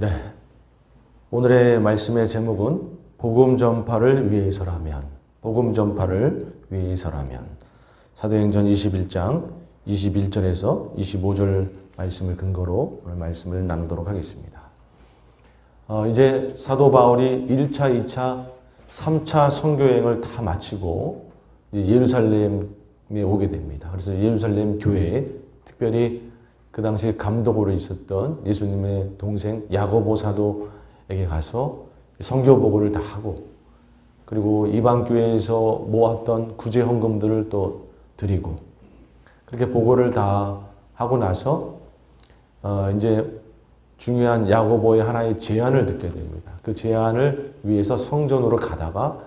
네. 오늘의 말씀의 제목은 복음 전파를 위해서라면, 복음 전파를 위해서라면, 사도행전 21장 21절에서 25절 말씀을 근거로 오늘 말씀을 나누도록 하겠습니다. 어, 이제 사도 바울이 1차, 2차, 3차 선교여행을 다 마치고 예루살렘에 오게 됩니다. 그래서 예루살렘 교회에 특별히 그 당시 감독으로 있었던 예수님의 동생 야고보 사도에게 가서 선교 보고를 다 하고 그리고 이방 교회에서 모았던 구제 헌금들을 또 드리고 그렇게 보고를 다 하고 나서 어 이제 중요한 야고보의 하나의 제안을 듣게 됩니다. 그 제안을 위해서 성전으로 가다가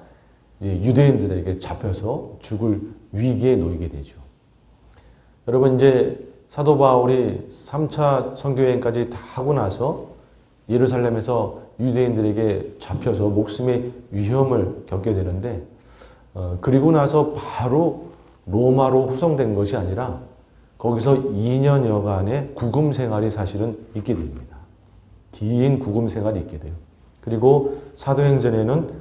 유대인들에게 잡혀서 죽을 위기에 놓이게 되죠. 여러분 이제 사도 바울이 3차 선교여행까지 다 하고 나서 예루살렘에서 유대인들에게 잡혀서 목숨의 위험을 겪게 되는데 어, 그리고 나서 바로 로마로 후송된 것이 아니라 거기서 2년여간의 구금 생활이 사실은 있게 됩니다. 긴 구금 생활이 있게 돼요. 그리고 사도행전에는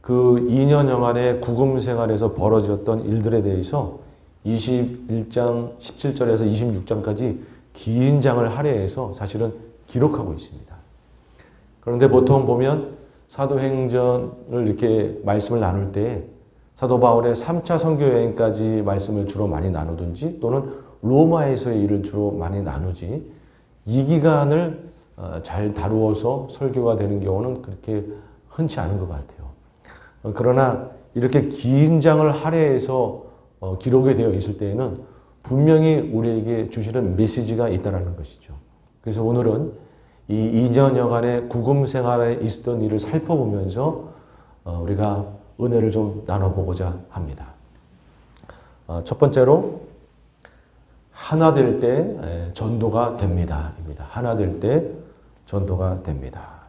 그 2년여간의 구금 생활에서 벌어졌던 일들에 대해서 21장 17절에서 26장까지 긴 장을 할애해서 사실은 기록하고 있습니다. 그런데 보통 보면 사도행전을 이렇게 말씀을 나눌 때 사도 바울의 3차 선교 여행까지 말씀을 주로 많이 나누든지 또는 로마에서의 일을 주로 많이 나누지 이 기간을 어, 잘 다루어서 설교가 되는 경우는 그렇게 흔치 않은 것 같아요. 어, 그러나 이렇게 긴 장을 할애해서 어, 기록이 되어 있을 때에는 분명히 우리에게 주시는 메시지가 있다라는 것이죠. 그래서 오늘은 이 2년여간의 구금 생활에 있었던 일을 살펴보면서 우리가 은혜를 좀 나눠보고자 합니다. 첫 번째로 하나 될 때 전도가 됩니다. 입니다. 하나 될 때 전도가 됩니다.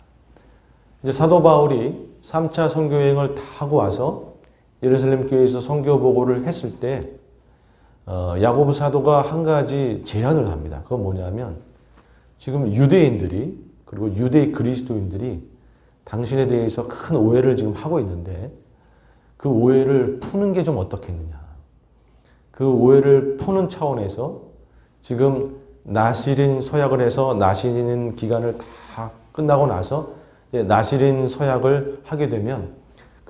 이제 사도 바울이 3차 선교여행을 다 하고 와서 예루살렘 교회에서 선교 보고를 했을 때 어, 야고보 사도가 한 가지 제안을 합니다. 그건 뭐냐면 지금 유대인들이 그리고 유대 그리스도인들이 당신에 대해서 큰 오해를 지금 하고 있는데 그 오해를 푸는 게 좀 어떻겠느냐. 그 오해를 푸는 차원에서 지금 나시린 서약을 해서 나시린 기간을 다 끝나고 나서 나시린 서약을 하게 되면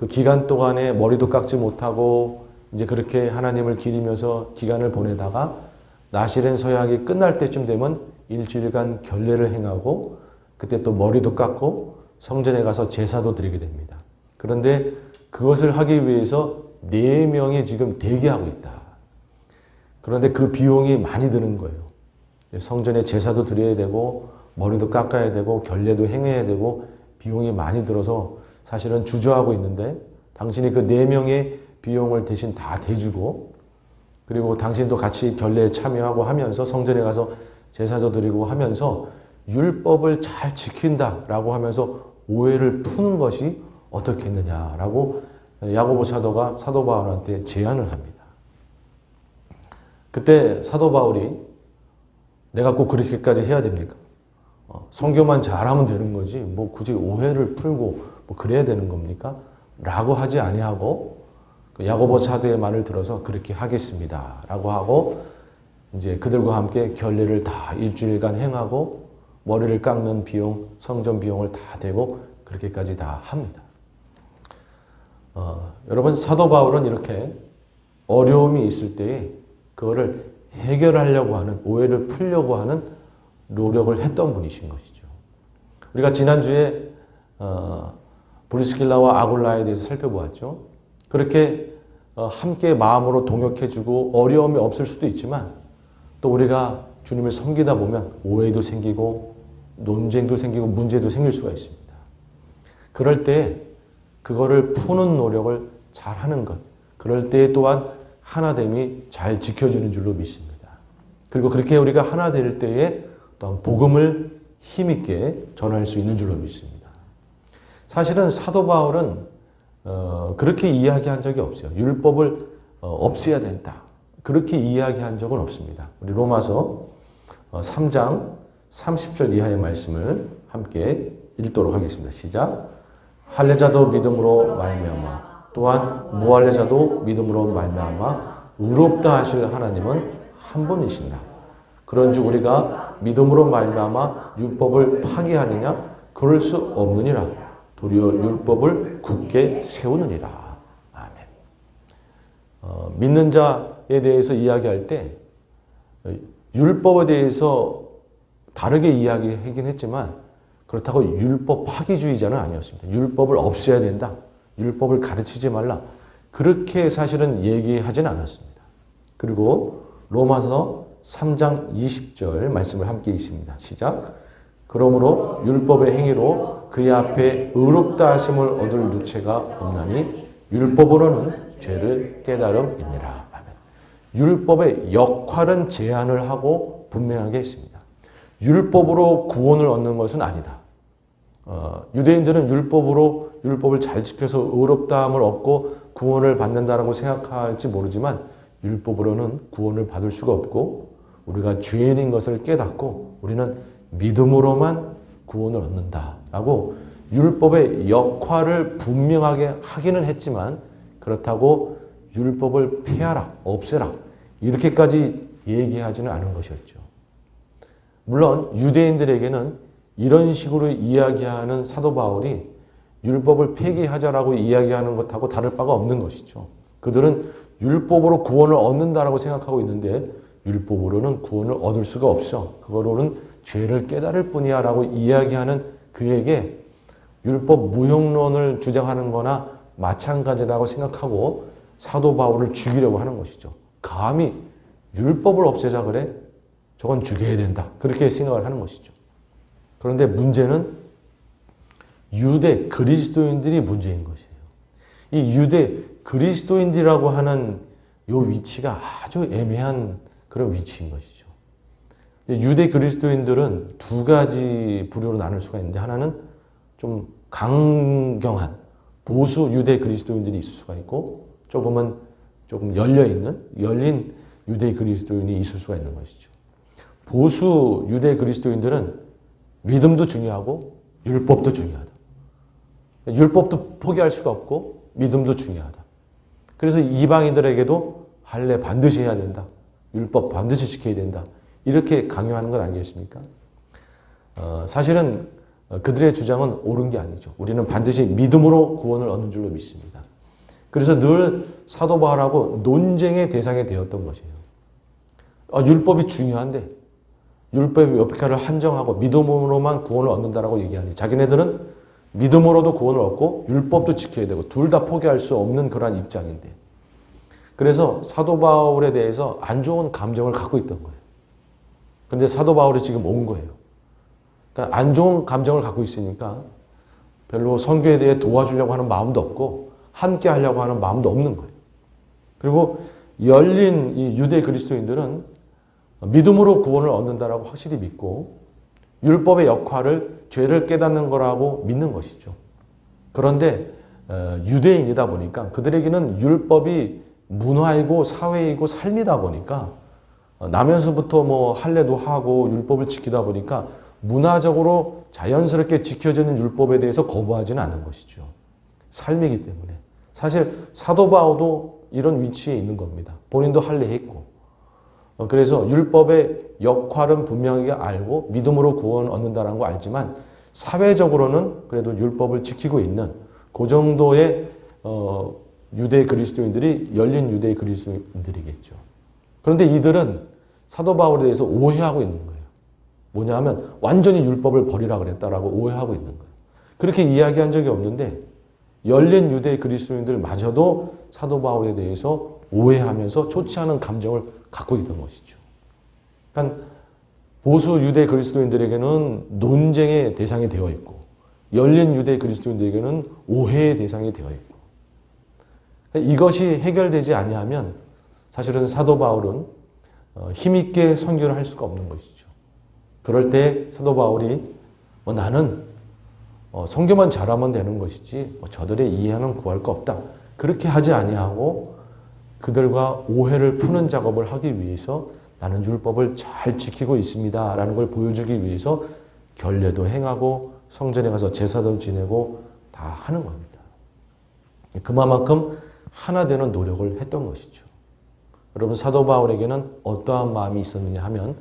그 기간 동안에 머리도 깎지 못하고 이제 그렇게 하나님을 기리면서 기간을 보내다가 나시린 서약이 끝날 때쯤 되면 일주일간 결례를 행하고 그때 또 머리도 깎고 성전에 가서 제사도 드리게 됩니다. 그런데 그것을 하기 위해서 네 명이 지금 대기하고 있다. 그런데 그 비용이 많이 드는 거예요. 성전에 제사도 드려야 되고 머리도 깎아야 되고 결례도 행해야 되고 비용이 많이 들어서 사실은 주저하고 있는데 당신이 그 네 명의 비용을 대신 다 대주고 그리고 당신도 같이 결례에 참여하고 하면서 성전에 가서 제사도 드리고 하면서 율법을 잘 지킨다라고 하면서 오해를 푸는 것이 어떻겠느냐라고 야고보 사도가 사도 바울한테 제안을 합니다. 그때 사도 바울이 내가 꼭 그렇게까지 해야 됩니까? 어, 성교만 잘하면 되는 거지 뭐 굳이 오해를 풀고 뭐 그래야 되는 겁니까? 라고 하지 아니하고 그 야고보 사도의 말을 들어서 그렇게 하겠습니다 라고 하고 이제 그들과 함께 결례를 다 일주일간 행하고 머리를 깎는 비용, 성전 비용을 다 대고 그렇게까지 다 합니다. 어, 여러분 사도 바울은 이렇게 어려움이 있을 때에 그거를 해결하려고 하는 오해를 풀려고 하는 노력을 했던 분이신 것이죠. 우리가 지난주에 어, 브리스킬라와 아굴라에 대해서 살펴보았죠. 그렇게 어, 함께 마음으로 동역해주고 어려움이 없을 수도 있지만 또 우리가 주님을 섬기다 보면 오해도 생기고 논쟁도 생기고 문제도 생길 수가 있습니다. 그럴 때 그거를 푸는 노력을 잘 하는 것. 그럴 때 또한 하나됨이 잘 지켜지는 줄로 믿습니다. 그리고 그렇게 우리가 하나 될 때에 또한 복음을 힘있게 전할 수 있는 줄로 믿습니다. 사실은 사도 바울은 어, 그렇게 이야기한 적이 없어요. 율법을 어, 없애야 된다. 그렇게 이야기한 적은 없습니다. 우리 로마서 어, 3장 30절 이하의 말씀을 함께 읽도록 하겠습니다. 시작. 할례자도 믿음으로 말미암아 또한 무할례자도 믿음으로 말미암아 의롭다 하실 하나님은 한 분이시니라. 그런즉 우리가 믿음으로 말미암아 율법을 파기하느냐 그럴 수 없느니라. 도리어 율법을 굳게 세우느니라. 아멘. 어, 믿는 자에 대해서 이야기할 때 어, 율법에 대해서 다르게 이야기하긴 했지만 그렇다고 율법 파기주의자는 아니었습니다. 율법을 없애야 된다. 율법을 가르치지 말라. 그렇게 사실은 얘기하진 않았습니다. 그리고 로마서 3장 20절 말씀을 함께 있습니다. 시작. 그러므로 율법의 행위로 그의 앞에 의롭다 하심을 얻을 육체가 없나니 율법으로는 죄를 깨달음이니라. 아멘. 율법의 역할은 제한을 하고 분명하게 했습니다. 율법으로 구원을 얻는 것은 아니다. 어, 유대인들은 율법으로 율법을 잘 지켜서 의롭다함을 얻고 구원을 받는다라고 생각할지 모르지만 율법으로는 구원을 받을 수가 없고 우리가 죄인인 것을 깨닫고 우리는 믿음으로만 구원을 얻는다 라고 율법의 역할을 분명하게 하기는 했지만 그렇다고 율법을 폐하라, 없애라 이렇게까지 얘기하지는 않은 것이었죠. 물론 유대인들에게는 이런 식으로 이야기하는 사도 바울이 율법을 폐기하자라고 이야기하는 것하고 다를 바가 없는 것이죠. 그들은 율법으로 구원을 얻는다라고 생각하고 있는데 율법으로는 구원을 얻을 수가 없어. 그거로는 죄를 깨달을 뿐이야라고 이야기하는 그에게 율법 무용론을 주장하는 거나 마찬가지라고 생각하고 사도 바울을 죽이려고 하는 것이죠. 감히 율법을 없애자 그래? 저건 죽여야 된다. 그렇게 생각을 하는 것이죠. 그런데 문제는 유대 그리스도인들이 문제인 것이에요. 이 유대 그리스도인들이라고 하는 요 위치가 아주 애매한 그런 위치인 것이죠. 유대 그리스도인들은 두 가지 부류로 나눌 수가 있는데 하나는 좀 강경한 보수 유대 그리스도인들이 있을 수가 있고 조금은 조금 열려 있는 열린 유대 그리스도인이 있을 수가 있는 것이죠. 보수 유대 그리스도인들은 믿음도 중요하고 율법도 중요하다. 율법도 포기할 수가 없고 믿음도 중요하다. 그래서 이방인들에게도 할례 반드시 해야 된다. 율법 반드시 지켜야 된다. 이렇게 강요하는 것 아니겠습니까? 어, 사실은 그들의 주장은 옳은 게 아니죠. 우리는 반드시 믿음으로 구원을 얻는 줄로 믿습니다. 그래서 늘 사도 바울하고 논쟁의 대상이 되었던 것이에요. 어, 율법이 중요한데 율법의 역할을 한정하고 믿음으로만 구원을 얻는다라고 얘기하니 자기네들은 믿음으로도 구원을 얻고 율법도 지켜야 되고 둘 다 포기할 수 없는 그러한 입장인데 그래서 사도 바울에 대해서 안 좋은 감정을 갖고 있던 거예요. 그런데 사도 바울이 지금 온 거예요. 그러니까 안 좋은 감정을 갖고 있으니까 별로 선교에 대해 도와주려고 하는 마음도 없고 함께 하려고 하는 마음도 없는 거예요. 그리고 열린 이 유대 그리스도인들은 믿음으로 구원을 얻는다라고 확실히 믿고 율법의 역할을 죄를 깨닫는 거라고 믿는 것이죠. 그런데 어, 유대인이다 보니까 그들에게는 율법이 문화이고 사회이고 삶이다 보니까 어, 나면서부터 뭐 할례도 하고 율법을 지키다 보니까 문화적으로 자연스럽게 지켜지는 율법에 대해서 거부하지는 않은 것이죠. 삶이기 때문에. 사실 사도 바오도 이런 위치에 있는 겁니다. 본인도 할례했고. 어, 그래서 율법의 역할은 분명하게 알고 믿음으로 구원 얻는다는 거 알지만 사회적으로는 그래도 율법을 지키고 있는 그 정도의 어, 유대 그리스도인들이 열린 유대 그리스도인들이겠죠. 그런데 이들은 사도 바울에 대해서 오해하고 있는 거예요. 뭐냐면 완전히 율법을 버리라 그랬다라고 오해하고 있는 거예요. 그렇게 이야기한 적이 없는데 열린 유대 그리스도인들마저도 사도 바울에 대해서 오해하면서 좋지 않은 감정을 갖고 있던 것이죠. 그러니까 보수 유대 그리스도인들에게는 논쟁의 대상이 되어 있고 열린 유대 그리스도인들에게는 오해의 대상이 되어 있고 그러니까 이것이 해결되지 아니하면 사실은 사도 바울은 어, 힘있게 선교를 할 수가 없는 것이죠. 그럴 때 사도 바울이 뭐 나는 어, 선교만 잘하면 되는 것이지 뭐 저들의 이해는 구할 거 없다. 그렇게 하지 아니하고 그들과 오해를 푸는 작업을 하기 위해서 나는 율법을 잘 지키고 있습니다. 라는 걸 보여주기 위해서 결례도 행하고 성전에 가서 제사도 지내고 다 하는 겁니다. 그만큼 하나 되는 노력을 했던 것이죠. 여러분 사도 바울에게는 어떠한 마음이 있었느냐 하면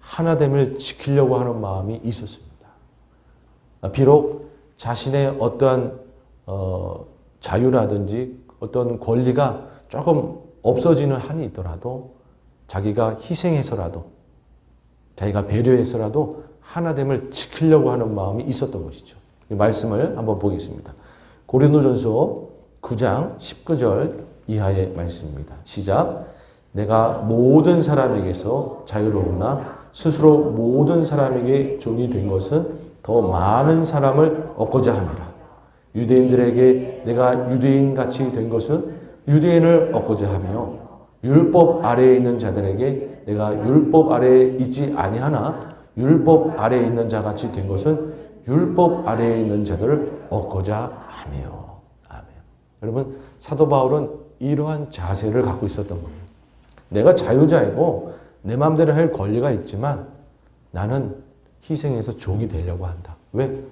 하나됨을 지키려고 하는 마음이 있었습니다. 비록 자신의 어떠한 어, 자유라든지 어떤 권리가 조금 없어지는 한이 있더라도 자기가 희생해서라도 자기가 배려해서라도 하나됨을 지키려고 하는 마음이 있었던 것이죠. 이 말씀을 한번 보겠습니다. 고린도전서 9장 19절 이하의 말씀입니다. 시작. 내가 모든 사람에게서 자유로우나 스스로 모든 사람에게 종이 된 것은 더 많은 사람을 얻고자 함이라. 유대인들에게 내가 유대인 같이 된 것은 유대인을 얻고자 하며 율법 아래에 있는 자들에게 내가 율법 아래에 있지 아니하나 율법 아래에 있는 자 같이 된 것은 율법 아래에 있는 자들을 얻고자 하며 아멘. 여러분 사도 바울은 이러한 자세를 갖고 있었던 겁니다. 내가 자유자이고 내 마음대로 할 권리가 있지만 나는 희생해서 종이 되려고 한다. 왜?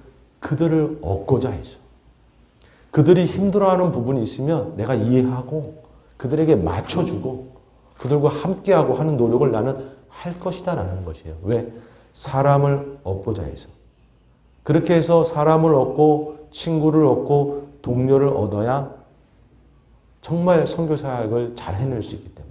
그들을 얻고자 해서. 그들이 힘들어하는 부분이 있으면 내가 이해하고 그들에게 맞춰주고 그들과 함께하고 하는 노력을 나는 할 것이다 라는 것이에요. 왜? 사람을 얻고자 해서. 그렇게 해서 사람을 얻고 친구를 얻고 동료를 얻어야 정말 선교 사역을 잘 해낼 수 있기 때문에.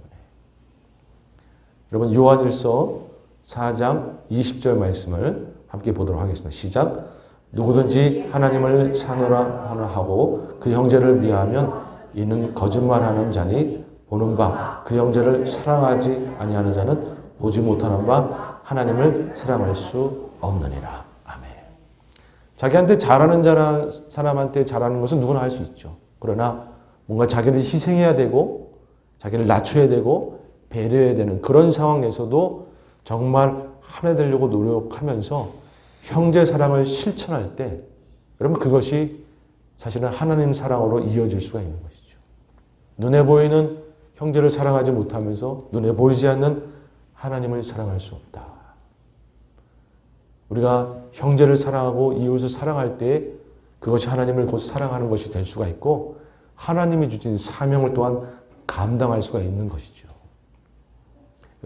여러분 요한일서 4장 20절 말씀을 함께 보도록 하겠습니다. 시작. 누구든지 하나님을 사노라 하고 그 형제를 미워하면 이는 거짓말하는 자니 보는 바 그 형제를 사랑하지 아니하는 자는 보지 못하는 바 하나님을 사랑할 수 없느니라. 아멘. 자기한테 잘하는 사람한테 잘하는 것은 누구나 할 수 있죠. 그러나 뭔가 자기를 희생해야 되고 자기를 낮춰야 되고 배려해야 되는 그런 상황에서도 정말 하나 되려고 노력하면서 형제 사랑을 실천할 때 여러분 그것이 사실은 하나님 사랑으로 이어질 수가 있는 것이죠. 눈에 보이는 형제를 사랑하지 못하면서 눈에 보이지 않는 하나님을 사랑할 수 없다. 우리가 형제를 사랑하고 이웃을 사랑할 때 그것이 하나님을 곧 사랑하는 것이 될 수가 있고 하나님이 주신 사명을 또한 감당할 수가 있는 것이죠.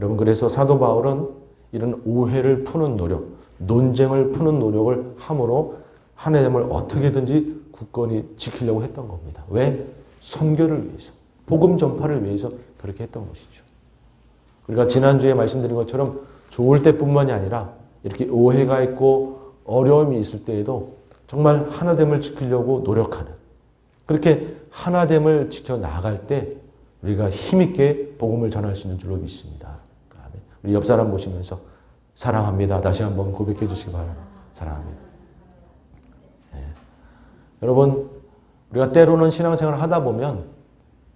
여러분 그래서 사도 바울은 이런 오해를 푸는 노력, 논쟁을 푸는 노력을 함으로 하나님을 어떻게든지 굳건히 지키려고 했던 겁니다. 왜? 선교를 위해서. 복음 전파를 위해서 그렇게 했던 것이죠. 우리가 지난주에 말씀드린 것처럼 좋을 때뿐만이 아니라 이렇게 오해가 있고 어려움이 있을 때에도 정말 하나됨을 지키려고 노력하는 그렇게 하나됨을 지켜 나갈 때 우리가 힘있게 복음을 전할 수 있는 줄로 믿습니다. 우리 옆 사람 보시면서 사랑합니다. 다시 한번 고백해 주시기 바랍니다. 사랑합니다. 네. 여러분, 우리가 때로는 신앙생활을 하다 보면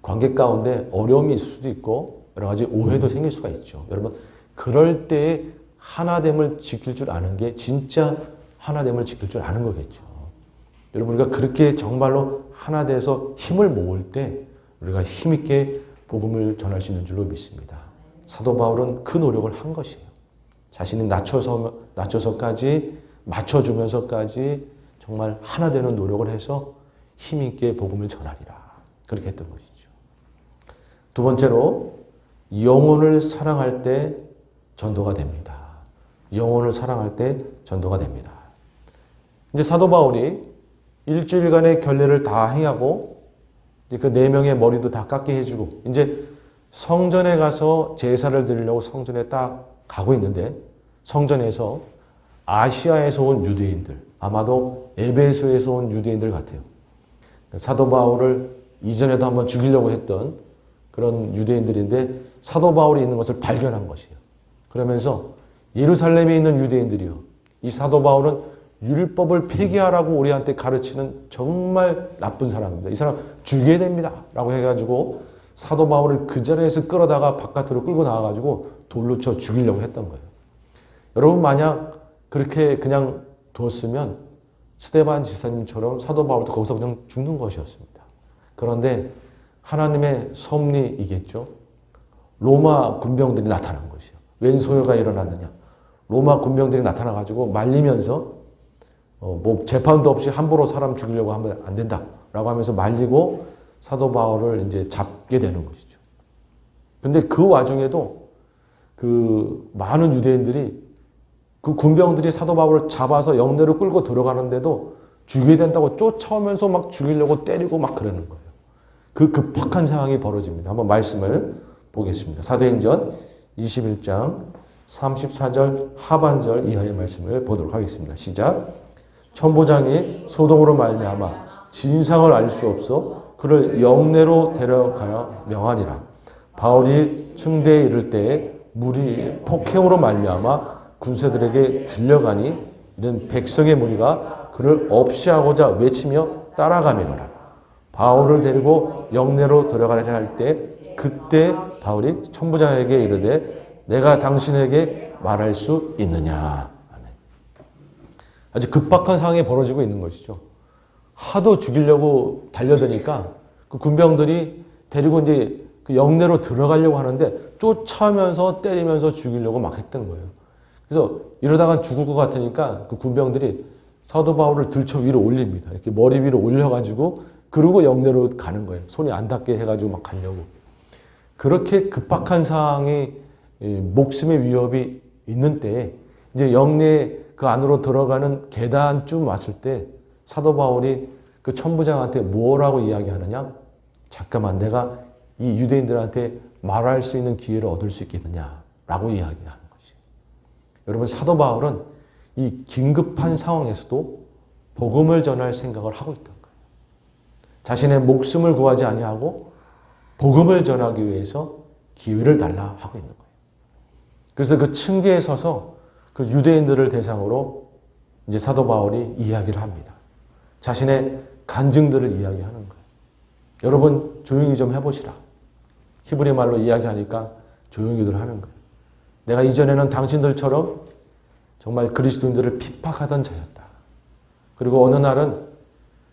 관계 가운데 어려움이 있을 수도 있고 여러 가지 오해도 생길 수가 있죠. 여러분, 그럴 때 하나됨을 지킬 줄 아는 게 진짜 하나됨을 지킬 줄 아는 거겠죠. 여러분, 우리가 그렇게 정말로 하나 돼서 힘을 모을 때 우리가 힘있게 복음을 전할 수 있는 줄로 믿습니다. 사도 바울은 그 노력을 한 것이에요. 자신이 낮춰서, 낮춰서까지 맞춰주면서까지 정말 하나 되는 노력을 해서 힘있게 복음을 전하리라. 그렇게 했던 것이죠. 두 번째로, 영혼을 사랑할 때 전도가 됩니다. 영혼을 사랑할 때 전도가 됩니다. 이제 사도 바울이 일주일간의 결례를 다 행하고 그 네 명의 머리도 다 깎게 해주고 이제 성전에 가서 제사를 드리려고 성전에 딱 가고 있는데 성전에서 아시아에서 온 유대인들, 아마도 에베소에서 온 유대인들 같아요. 사도 바울을 이전에도 한번 죽이려고 했던 그런 유대인들인데 사도 바울이 있는 것을 발견한 것이에요. 그러면서 예루살렘에 있는 유대인들이요. 이 사도 바울은 율법을 폐기하라고 우리한테 가르치는 정말 나쁜 사람입니다. 이 사람 죽여야 됩니다. 라고 해가지고 사도 바울을 그 자리에서 끌어다가 바깥으로 끌고 나와가지고 돌로 쳐 죽이려고 했던 거예요. 여러분 만약 그렇게 그냥 두었으면 스테반 지사님처럼 사도 바울도 거기서 그냥 죽는 것이었습니다. 그런데 하나님의 섭리이겠죠. 로마 군병들이 나타난 것이요. 웬 소요가 일어났느냐? 로마 군병들이 나타나가지고 말리면서 어, 뭐 재판도 없이 함부로 사람 죽이려고 하면 안 된다라고 하면서 말리고 사도 바울을 이제 잡게 되는 것이죠. 근데 그 와중에도 그 많은 유대인들이 그 군병들이 사도 바울을 잡아서 영내로 끌고 들어가는데도 죽여야 된다고 쫓아오면서 막 죽이려고 때리고 막 그러는 거예요. 그 급박한 상황이 벌어집니다. 한번 말씀을 보겠습니다. 사도행전 21장 34절 하반절 이하의 말씀을 보도록 하겠습니다. 시작. 천부장이 소동으로 말미암아 진상을 알 수 없어 그를 영내로 데려가려 명하니라. 바울이 충대에 이를 때에 물이 폭행으로 말미암아 군사들에게 들려가니 이는 백성의 무리가 그를 없이하고자 외치며 따라가매노라. 바울을 데리고 영내로 들어가려 할 때 그때 바울이 천부장에게 이르되 내가 당신에게 말할 수 있느냐. 아주 급박한 상황이 벌어지고 있는 것이죠. 하도 죽이려고 달려드니까 그 군병들이 데리고 이제 그 영내로 들어가려고 하는데 쫓아오면서 때리면서 죽이려고 막 했던 거예요. 그래서 이러다가 죽을 것 같으니까 그 군병들이 사도 바울을 들쳐 위로 올립니다. 이렇게 머리 위로 올려가지고 그러고 영내로 가는 거예요. 손이 안 닿게 해가지고 막 가려고. 그렇게 급박한 상황이 목숨의 위협이 있는 때에 이제 영내 그 안으로 들어가는 계단쯤 왔을 때 사도 바울이 그 천부장한테 뭐라고 이야기하느냐? 잠깐만 내가 이 유대인들한테 말할 수 있는 기회를 얻을 수 있겠느냐 라고 이야기하는 것이. 여러분 사도 바울은 이 긴급한 상황에서도 복음을 전할 생각을 하고 있던 거예요. 자신의 목숨을 구하지 아니하고 복음을 전하기 위해서 기회를 달라 하고 있는 거예요. 그래서 그 층계에 서서 그 유대인들을 대상으로 이제 사도 바울이 이야기를 합니다. 자신의 간증들을 이야기하는 거예요. 여러분 조용히 좀 해보시라. 히브리 말로 이야기하니까 조용히들 하는 거예요. 내가 이전에는 당신들처럼 정말 그리스도인들을 핍박하던 자였다. 그리고 어느 날은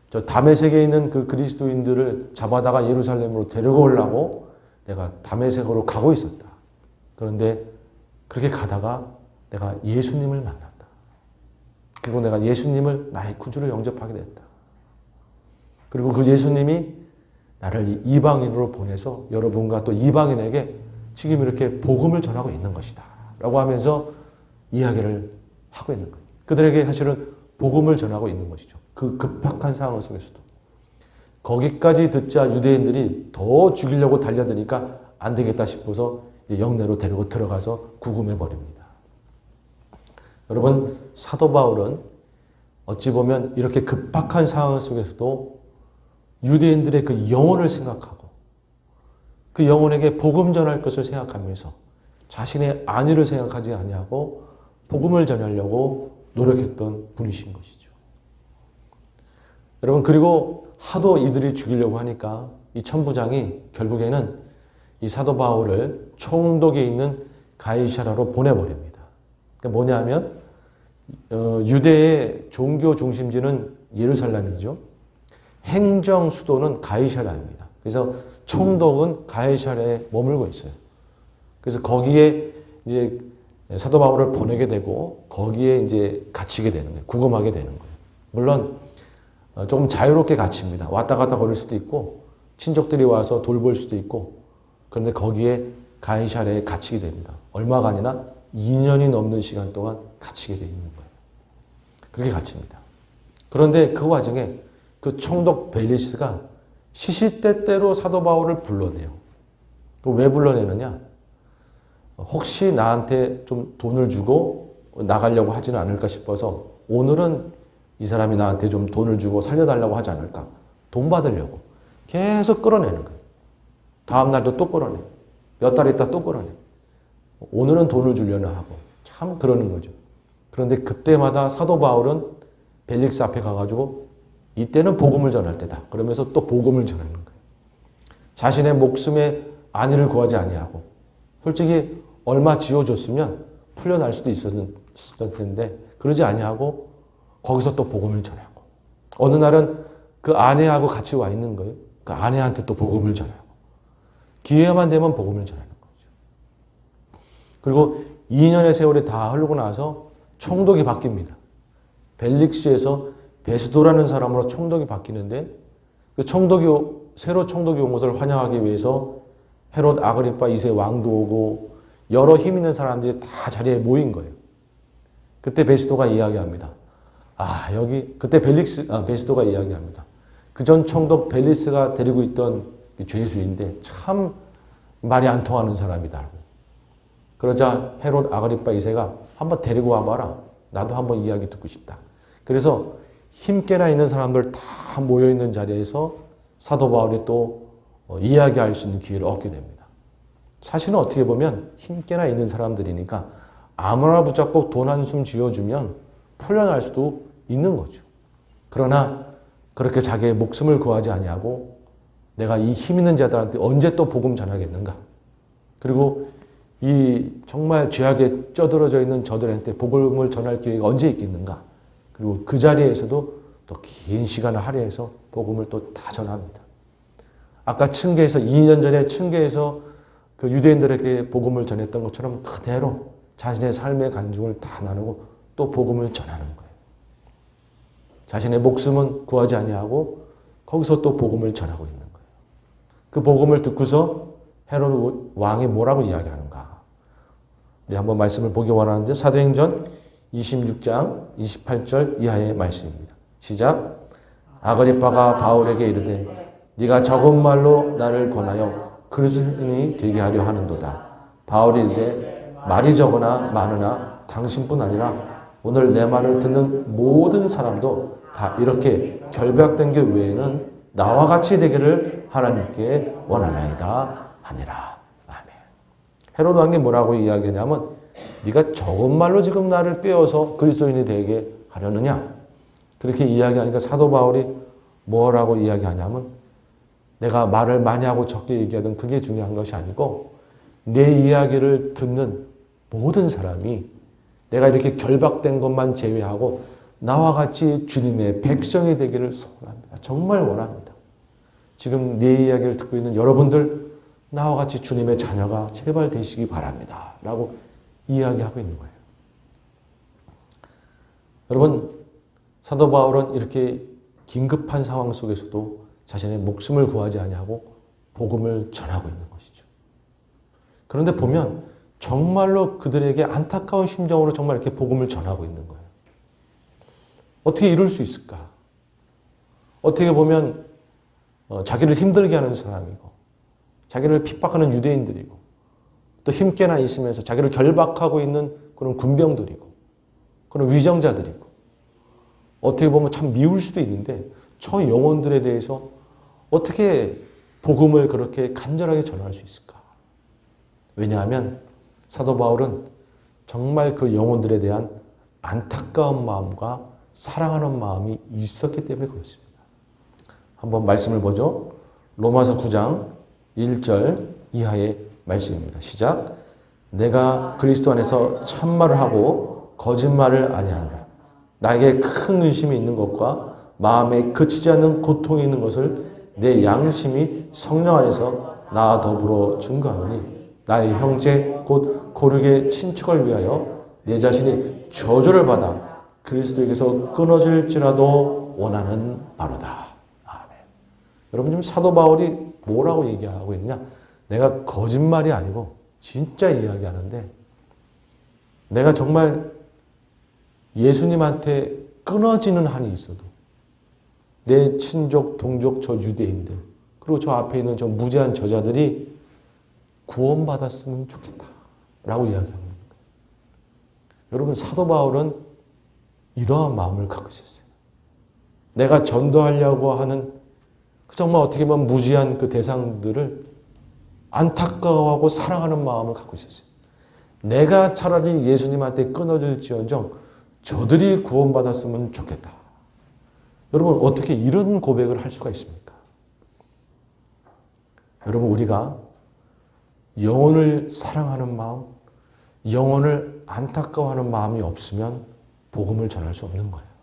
저 담에색에 있는 그 그리스도인들을 잡아다가 예루살렘으로 데려오려고 내가 담에색으로 가고 있었다. 그런데 그렇게 가다가 내가 예수님을 만났다. 그리고 내가 예수님을 나의 구주로 영접하게 됐다. 그리고 그 예수님이 나를 이방인으로 보내서 여러분과 또 이방인에게 지금 이렇게 복음을 전하고 있는 것이다. 라고 하면서 이야기를 하고 있는 거예요. 그들에게 사실은 복음을 전하고 있는 것이죠. 그 급박한 상황 속에서도. 거기까지 듣자 유대인들이 더 죽이려고 달려드니까 안 되겠다 싶어서 영내로 데리고 들어가서 구금해 버립니다. 여러분, 사도 바울은 어찌 보면 이렇게 급박한 상황 속에서도 유대인들의 그 영혼을 생각하고 그 영혼에게 복음 전할 것을 생각하면서 자신의 안위를 생각하지 아니하고 복음을 전하려고 노력했던 분이신 것이죠. 여러분 그리고 하도 이들이 죽이려고 하니까 이 천부장이 결국에는 이 사도 바울을 총독에 있는 가이샤라로 보내버립니다. 그러니까 뭐냐면 어, 유대의 종교 중심지는 예루살렘이죠. 행정 수도는 가이샤라입니다. 그래서 총독은 가이샤라에 머물고 있어요. 그래서 거기에 이제 사도 바울을 보내게 되고 거기에 이제 갇히게 되는 거예요. 구금하게 되는 거예요. 물론 어, 조금 자유롭게 갇힙니다. 왔다 갔다 거릴 수도 있고 친족들이 와서 돌볼 수도 있고 그런데 거기에 가이샤라에 갇히게 됩니다. 얼마간이나 2년이 넘는 시간 동안 갇히게 되어 있는 거예요. 그렇게 갇힙니다. 그런데 그 와중에 그 총독 벨리스가 시시때때로 사도 바울을 불러내요. 왜 불러내느냐? 혹시 나한테 좀 돈을 주고 나가려고 하지는 않을까 싶어서 오늘은 이 사람이 나한테 좀 돈을 주고 살려달라고 하지 않을까? 돈 받으려고. 계속 끌어내는 거예요. 다음 날도 또 끌어내. 몇 달 있다 또 끌어내. 오늘은 돈을 주려나 하고. 참 그러는 거죠. 그런데 그때마다 사도 바울은 벨릭스 앞에 가가지고 이때는 복음을 전할 때다. 그러면서 또 복음을 전하는 거예요. 자신의 목숨에 안위를 구하지 아니하고 솔직히 얼마 지어줬으면 풀려날 수도 있었을 텐데 그러지 아니하고 거기서 또 복음을 전하고 어느 날은 그 아내하고 같이 와 있는 거예요. 그 아내한테 또 복음을 전하고 기회만 되면 복음을 전하는 거죠. 그리고 2년의 세월이 다 흐르고 나서 총독이 바뀝니다. 벨릭스에서 베스도라는 사람으로 총독이 바뀌는데 그 총독이 오- 새로 총독이 온 것을 환영하기 위해서 헤롯 아그리파 2세 왕도 오고 여러 힘 있는 사람들이 다 자리에 모인 거예요. 그때 베스도가 이야기합니다. 아 여기 그때 벨릭스 아, 베스도가 이야기합니다. 그 전 총독 벨리스가 데리고 있던 그 죄수인데 참 말이 안 통하는 사람이다. 그러자 헤롯 아그리파 2세가 한번 데리고 와봐라. 나도 한번 이야기 듣고 싶다. 그래서 힘께나 있는 사람들 다 모여 있는 자리에서 사도 바울이 또 어, 이야기할 수 있는 기회를 얻게 됩니다. 사실은 어떻게 보면 힘께나 있는 사람들이니까 아무나 붙잡고 돈 한숨 쥐어주면 풀려날 수도 있는 거죠. 그러나 그렇게 자기의 목숨을 구하지 아니하고 내가 이 힘 있는 자들한테 언제 또 복음 전하겠는가? 그리고 이 정말 죄악에 쩌들어져 있는 저들한테 복음을 전할 기회가 언제 있겠는가? 그리고 그 자리에서도 또 긴 시간을 할애해서 복음을 또 다 전합니다. 아까 층계에서 2년 전에 층계에서 그 유대인들에게 복음을 전했던 것처럼 그대로 자신의 삶의 간증을 다 나누고 또 복음을 전하는 거예요. 자신의 목숨은 구하지 아니하고 거기서 또 복음을 전하고 있는 거예요. 그 복음을 듣고서 헤롯 왕이 뭐라고 이야기하는가? 우리 한번 말씀을 보기 원하는데 사도행전 26장 28절 이하의 말씀입니다. 시작. 아그리파가 바울에게 이르되 네가 적은 말로 나를 권하여 그리스도인이 되게 하려 하는도다. 바울이 이르되 말이 적으나 많으나 당신뿐 아니라 오늘 내 말을 듣는 모든 사람도 다 이렇게 결박된 게 외에는 나와 같이 되기를 하나님께 원하나이다 하니라. 아멘. 헤롯 왕이 뭐라고 이야기하냐면 네가 적은 말로 지금 나를 꿰어서 그리스도인이 되게 하려느냐? 그렇게 이야기하니까 사도 바울이 뭐라고 이야기하냐면 내가 말을 많이 하고 적게 얘기하든 그게 중요한 것이 아니고 내 이야기를 듣는 모든 사람이 내가 이렇게 결박된 것만 제외하고 나와 같이 주님의 백성이 되기를 소원합니다. 정말 원합니다. 지금 내 이야기를 듣고 있는 여러분들 나와 같이 주님의 자녀가 제발 되시기 바랍니다. 라고 이야기하고 있는 거예요. 여러분, 사도 바울은 이렇게 긴급한 상황 속에서도 자신의 목숨을 구하지 아니하고 복음을 전하고 있는 것이죠. 그런데 보면 정말로 그들에게 안타까운 심정으로 정말 이렇게 복음을 전하고 있는 거예요. 어떻게 이럴 수 있을까? 어떻게 보면 어, 자기를 힘들게 하는 사람이고 자기를 핍박하는 유대인들이고 또 힘께나 있으면서 자기를 결박하고 있는 그런 군병들이고 그런 위정자들이고 어떻게 보면 참 미울 수도 있는데 저 영혼들에 대해서 어떻게 복음을 그렇게 간절하게 전할 수 있을까? 왜냐하면 사도 바울은 정말 그 영혼들에 대한 안타까운 마음과 사랑하는 마음이 있었기 때문에 그렇습니다. 한번 말씀을 보죠. 로마서 9장 1절 이하의 말씀입니다. 시작. 내가 그리스도 안에서 참말을 하고 거짓말을 아니하노라. 나에게 큰 의심이 있는 것과 마음에 그치지 않는 고통이 있는 것을 내 양심이 성령 안에서 나와 더불어 증거하노니 나의 형제 곧 고르게 친척을 위하여 내 자신이 저주를 받아 그리스도에게서 끊어질지라도 원하는 바로다. 아멘. 여러분 지금 사도 바울이 뭐라고 얘기하고 있냐? 내가 거짓말이 아니고 진짜 이야기하는데 내가 정말 예수님한테 끊어지는 한이 있어도 내 친족, 동족, 저 유대인들 그리고 저 앞에 있는 저 무지한 저자들이 구원받았으면 좋겠다 라고 거예요. 여러분 사도 바울은 이러한 마음을 갖고 있었어요. 내가 전도하려고 하는 그 정말 어떻게 보면 무지한 그 대상들을 안타까워하고 사랑하는 마음을 갖고 있었어요. 내가 차라리 예수님한테 끊어질지언정 저들이 구원받았으면 좋겠다. 여러분 어떻게 이런 고백을 할 수가 있습니까? 여러분 우리가 영혼을 사랑하는 마음, 영혼을 안타까워하는 마음이 없으면 복음을 전할 수 없는 거예요.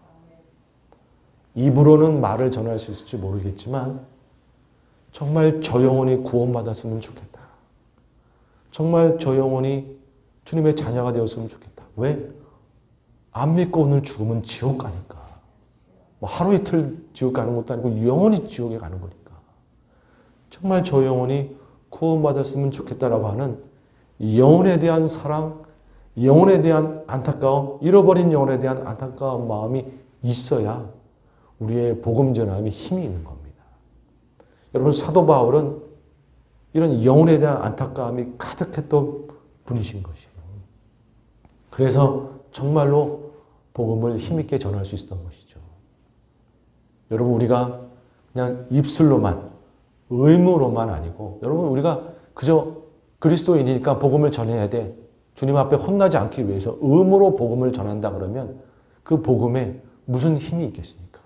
입으로는 말을 전할 수 있을지 모르겠지만 정말 저 영혼이 구원받았으면 좋겠다. 정말 저 영혼이 주님의 자녀가 되었으면 좋겠다. 왜? 안 믿고 오늘 죽으면 지옥 가니까. 뭐 하루 이틀 지옥 가는 것도 아니고 영원히 지옥에 가는 거니까. 정말 저 영혼이 구원받았으면 좋겠다라고 하는 영혼에 대한 사랑, 영혼에 대한 안타까움, 잃어버린 영혼에 대한 안타까운 마음이 있어야 우리의 복음 전함이 힘이 있는 겁니다. 여러분 사도 바울은 이런 영혼에 대한 안타까움이 가득했던 분이신 것이에요. 그래서 정말로 복음을 힘있게 전할 수 있었던 것이죠. 여러분 우리가 그냥 입술로만 의무로만 아니고 여러분 우리가 그저 그리스도인이니까 복음을 전해야 돼. 주님 앞에 혼나지 않기 위해서 의무로 복음을 전한다 그러면 그 복음에 무슨 힘이 있겠습니까?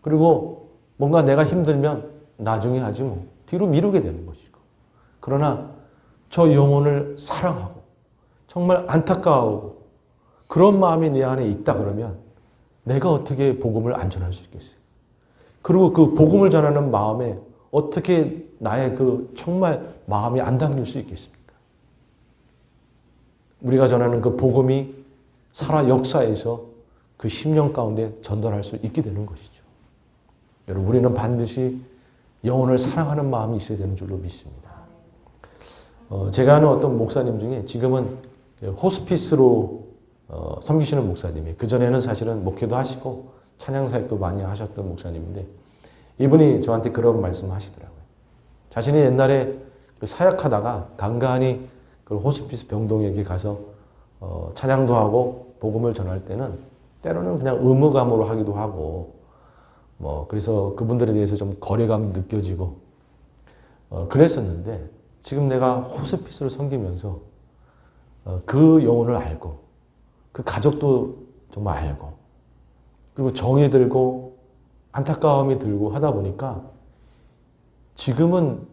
그리고 뭔가 내가 힘들면 나중에 하지 뭐 뒤로 미루게 되는 것이고 그러나 저 영혼을 사랑하고 정말 안타까워하고 그런 마음이 내 안에 있다 그러면 내가 어떻게 복음을 안 전할 수 있겠어요? 그리고 그 복음을 전하는 마음에 어떻게 나의 그 정말 마음이 안 담길 수 있겠습니까? 우리가 전하는 그 복음이 살아 역사에서 그 심령 가운데 전달할 수 있게 되는 것이죠. 여러분, 우리는 반드시 영혼을 사랑하는 마음이 있어야 되는 줄로 믿습니다. 어, 제가 아는 어떤 목사님 중에 지금은 호스피스로 어, 섬기시는 목사님이 그전에는 사실은 목회도 하시고 찬양 사역도 많이 하셨던 목사님인데 이분이 저한테 그런 말씀 하시더라고요. 자신이 옛날에 그 사역하다가 간간히 그 호스피스 병동에게 가서 어, 찬양도 하고 복음을 전할 때는 때로는 그냥 의무감으로 하기도 하고 뭐 그래서 그분들에 대해서 좀 거리감이 느껴지고 어, 그랬었는데 지금 내가 호스피스를 섬기면서 어, 그 영혼을 알고 그 가족도 정말 알고 그리고 정이 들고 안타까움이 들고 하다 보니까 지금은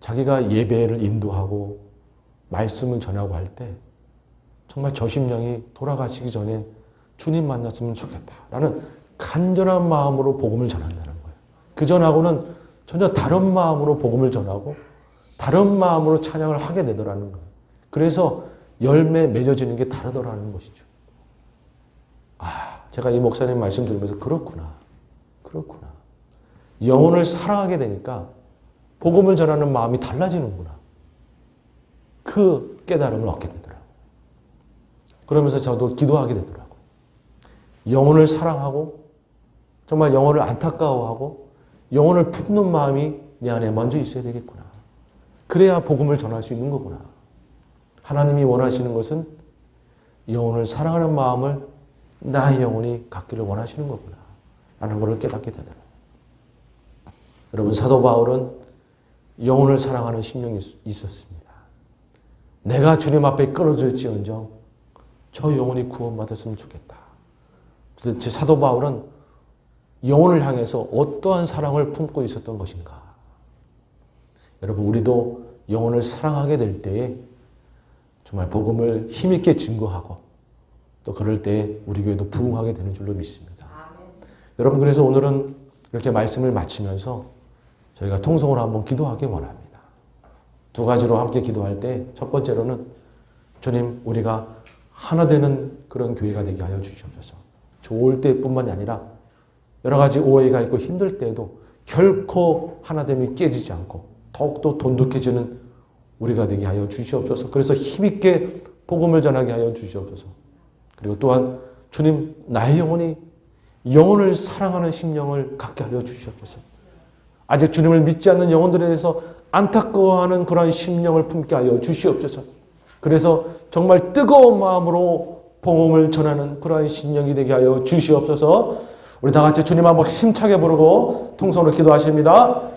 자기가 예배를 인도하고 말씀을 전하고 할 때 정말 저 심령이 돌아가시기 전에 주님 만났으면 좋겠다라는 간절한 마음으로 복음을 전한다는 거예요. 그 전하고는 전혀 다른 마음으로 복음을 전하고 다른 마음으로 찬양을 하게 되더라는 거예요. 그래서 열매 맺어지는 게 다르더라는 것이죠. 아, 제가 이 목사님 말씀 들으면서 그렇구나. 그렇구나. 영혼을 사랑하게 되니까 복음을 전하는 마음이 달라지는구나. 그 깨달음을 얻게 되더라고요. 그러면서 저도 기도하게 되더라고요. 영혼을 사랑하고 정말 영혼을 안타까워하고 영혼을 품는 마음이 내 안에 먼저 있어야 되겠구나. 그래야 복음을 전할 수 있는 거구나. 하나님이 원하시는 것은 영혼을 사랑하는 마음을 나의 영혼이 갖기를 원하시는 거구나. 라는 것을 깨닫게 되더라고요. 여러분, 사도 바울은 영혼을 사랑하는 심령이 있었습니다. 내가 주님 앞에 끊어질지언정 저 영혼이 구원받았으면 좋겠다. 도대체 사도 바울은 영혼을 향해서 어떠한 사랑을 품고 있었던 것인가? 여러분, 우리도 영혼을 사랑하게 될 때에 정말 복음을 힘있게 증거하고 또 그럴 때 우리 교회도 부흥하게 되는 줄로 믿습니다. 여러분, 그래서 오늘은 이렇게 말씀을 마치면서 저희가 통성으로 한번 기도하기 원합니다. 두 가지로 함께 기도할 때 첫 번째로는 주님, 우리가 하나 되는 그런 교회가 되게 하여 주시옵소서. 좋을 때뿐만이 아니라 여러 가지 오해가 있고 힘들 때에도 결코 하나됨이 깨지지 않고 더욱더 돈독해지는 우리가 되게 하여 주시옵소서. 그래서 힘있게 복음을 전하게 하여 주시옵소서. 그리고 또한 주님 나의 영혼이 영혼을 사랑하는 심령을 갖게 하여 주시옵소서. 아직 주님을 믿지 않는 영혼들에 대해서 안타까워하는 그러한 심령을 품게 하여 주시옵소서. 그래서 정말 뜨거운 마음으로 복음을 전하는 그러한 심령이 되게 하여 주시옵소서. 우리 다 같이 주님 한번 힘차게 부르고 통성으로 기도하십니다.